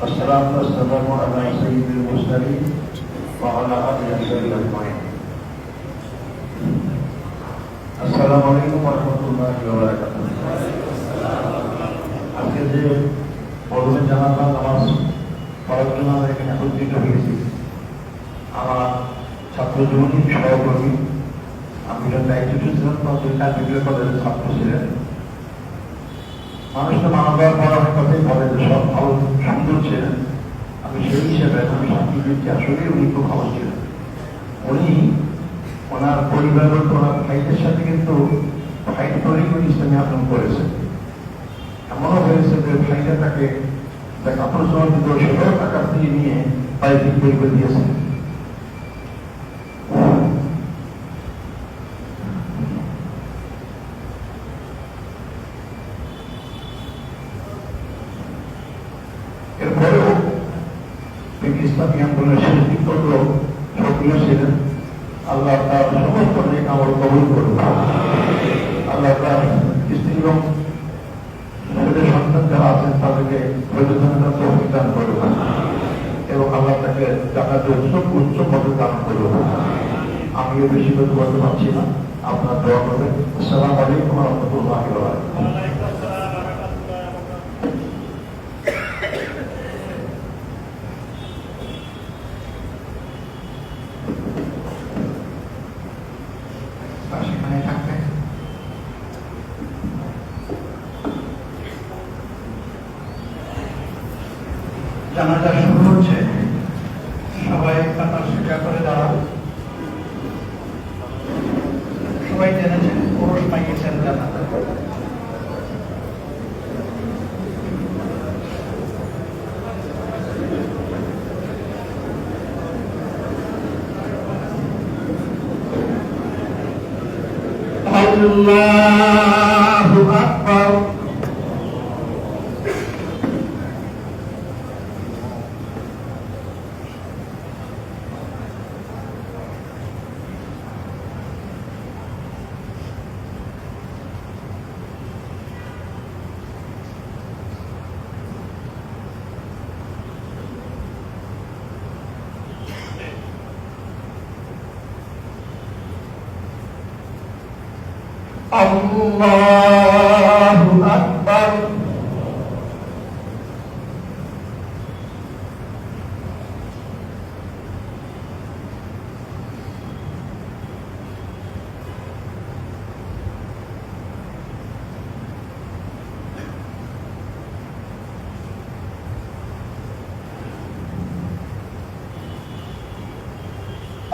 والصلاة والسلام على سيد المرسلين وعلى آله وصحبه أجمعين السلام عليكم ورحمة الله وبركاته আজকে যে পরমে জানালা নামাজ পড়ার জন্য আমরা এখানে একত্রিত হয়েছি আমার ছাত্র জীবনী সহকর্মী আমি দায়িত্ব ছিলাম তখন কার্মিকের কলেজের ছাত্র ছিলেন মানুষ তো মানবার পর অনেক কথাই বলে যে সব ভালো সুন্দর আমি আসলে উনি ভালো ছিলেন। উনি ওনার পরিবার ওনার ভাইদের সাথে কিন্তু ফাইট করেই উনি ইসলামী আক্রমণ করেছেন। এমনও হয়েছে যে ভাইরা তাকে কাপড় দিত সেটাও টাকা দিয়ে নিয়ে পায়ে ঠিক করে দিয়েছে। এরপরেও তিনি ইসলামী আন্দোলনের শেষ বিকল্প সক্রিয় ছিলেন। আল্লাহ তার সমস্ত নেক আমল কবুল করুন। আল্লাহ তার স্ত্রী এবং ছেলে সন্তান যারা আছেন, তাদেরকে প্রযোজনতা তৌফিক দান এবং আল্লাহ তাকে জানাতে উচ্চ উচ্চ পদে দান করুন। আমিও বেশি কথা বলতে পারছি না। আপনার দোয়া করবেন। আসসালামু আলাইকুম রহমতুল্লাহ জানাজা শুরু হচ্ছে। সবাই কাতার শিক্ষা করে দাঁড়ান সবাই জেনেছেন, পুরুষ পাইয়েছেন জানাজা। আল্লাহু আকবার। আল্লাহু আকবার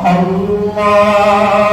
আল্লাহু